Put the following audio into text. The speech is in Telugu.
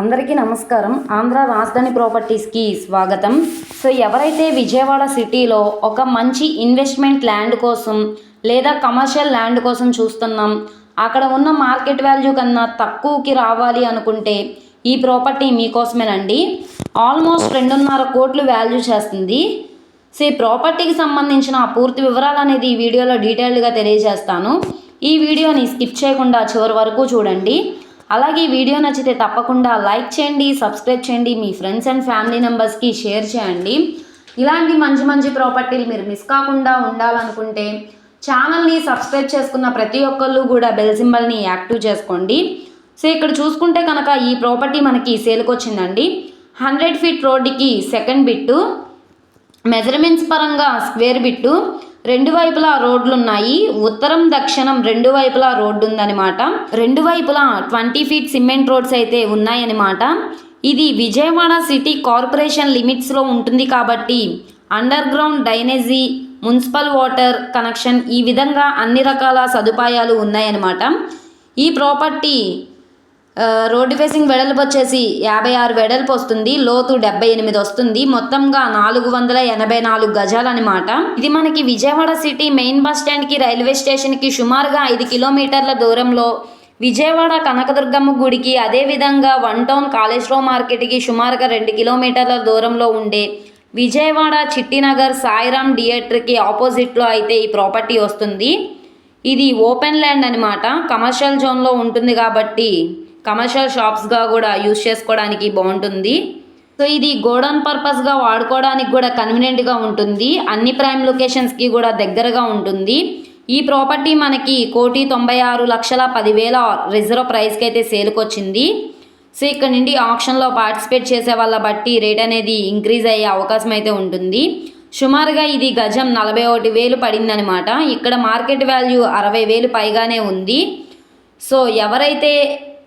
అందరికీ నమస్కారం. ఆంధ్ర రాజధాని ప్రాపర్టీస్కి స్వాగతం. సో ఎవరైతే విజయవాడ సిటీలో ఒక మంచి ఇన్వెస్ట్మెంట్ ల్యాండ్ కోసం లేదా కమర్షియల్ ల్యాండ్ కోసం చూస్తున్నాం అక్కడ ఉన్న మార్కెట్ వాల్యూ కన్నా తక్కువకి రావాలి అనుకుంటే ఈ ప్రాపర్టీ మీకోసమేనండి. ఆల్మోస్ట్ రెండున్నర కోట్లు వాల్యూ చేస్తుంది. సో ఈ ప్రాపర్టీకి సంబంధించిన పూర్తి వివరాలు అనేది ఈ వీడియోలో డీటెయిల్డ్గా తెలియజేస్తాను. ఈ వీడియోని స్కిప్ చేయకుండా చివరి వరకు చూడండి. అలాగే ఈ వీడియో నచ్చితే తప్పకుండా లైక్ చేయండి సబ్స్క్రైబ్ చేయండి మీ ఫ్రెండ్స్ అండ్ ఫ్యామిలీ మెంబర్స్కి షేర్ చేయండి. ఇలాంటి మంచి మంచి ప్రాపర్టీలు మీరు మిస్ కాకుండా ఉండాలనుకుంటే ఛానల్ని సబ్స్క్రైబ్ చేసుకున్న ప్రతి ఒక్కళ్ళు కూడా బెల్ సింబల్ని యాక్టివ్ చేసుకోండి. సో ఇక్కడ చూసుకుంటే కనుక ఈ ప్రాపర్టీ మనకి సేల్కి వచ్చిందండి. హండ్రెడ్ ఫీట్ రోడ్డుకి సెకండ్ బిట్టు మెజర్మెంట్స్ పరంగా స్క్వేర్ బిట్టు రెండు వైపులా రోడ్లు ఉన్నాయి ఉత్తరం దక్షిణం రెండు వైపులా రోడ్డు ఉందన్నమాట రెండు వైపులా ట్వంటీ ఫీట్ సిమెంట్ రోడ్స్ అయితే ఉన్నాయన్నమాట. ఇది విజయవాడ సిటీ కార్పొరేషన్ లిమిట్స్లో ఉంటుంది కాబట్టి underground drainage municipal water connection ఈ విధంగా అన్ని రకాల సదుపాయాలు ఉన్నాయన్నమాట. ఈ ప్రాపర్టీ రోడ్డు ఫేసింగ్ వెడల్పు వచ్చేసి యాభై ఆరు వెడల్పు వస్తుంది. లోతు డెబ్బై ఎనిమిది వస్తుంది. మొత్తంగా నాలుగు వందల ఎనభై నాలుగు గజాలు అనమాట ఇది మనకి విజయవాడ సిటీ మెయిన్ బస్ స్టాండ్కి రైల్వే స్టేషన్కి సుమారుగా ఐదు కిలోమీటర్ల దూరంలో విజయవాడ కనకదుర్గమ్మ గుడికి అదేవిధంగా వన్ టౌన్ కాళేశ్వరం మార్కెట్కి సుమారుగా రెండు కిలోమీటర్ల దూరంలో ఉండే విజయవాడ చిట్టినగర్ సాయిరామ్ థియేటర్కి ఆపోజిట్లో అయితే ఈ ప్రాపర్టీ వస్తుంది. ఇది ఓపెన్ ల్యాండ్ అనమాట కమర్షియల్ జోన్లో ఉంటుంది కాబట్టి కమర్షియల్ షాప్స్గా కూడా యూస్ చేసుకోవడానికి బాగుంటుంది. సో ఇది గోడౌన్ పర్పస్గా వాడుకోవడానికి కూడా కన్వీనియంట్గా ఉంటుంది. అన్ని ప్రైమ్ లొకేషన్స్కి కూడా దగ్గరగా ఉంటుంది. ఈ ప్రాపర్టీ మనకి కోటి తొంభై ఆరు లక్షల పదివేల రిజర్వ్ ప్రైస్కి అయితే సేల్కి వచ్చింది సో ఇక్కడ నుండి ఆప్షన్లో పార్టిసిపేట్ చేసే వాళ్ళ బట్టి రేట్ అనేది ఇంక్రీజ్ అయ్యే అవకాశం అయితే ఉంటుంది. సుమారుగా ఇది గజం నలభై ఒకటి వేలు పడిందనమాట ఇక్కడ మార్కెట్ వాల్యూ అరవై వేలు పైగానే ఉంది. సో ఎవరైతే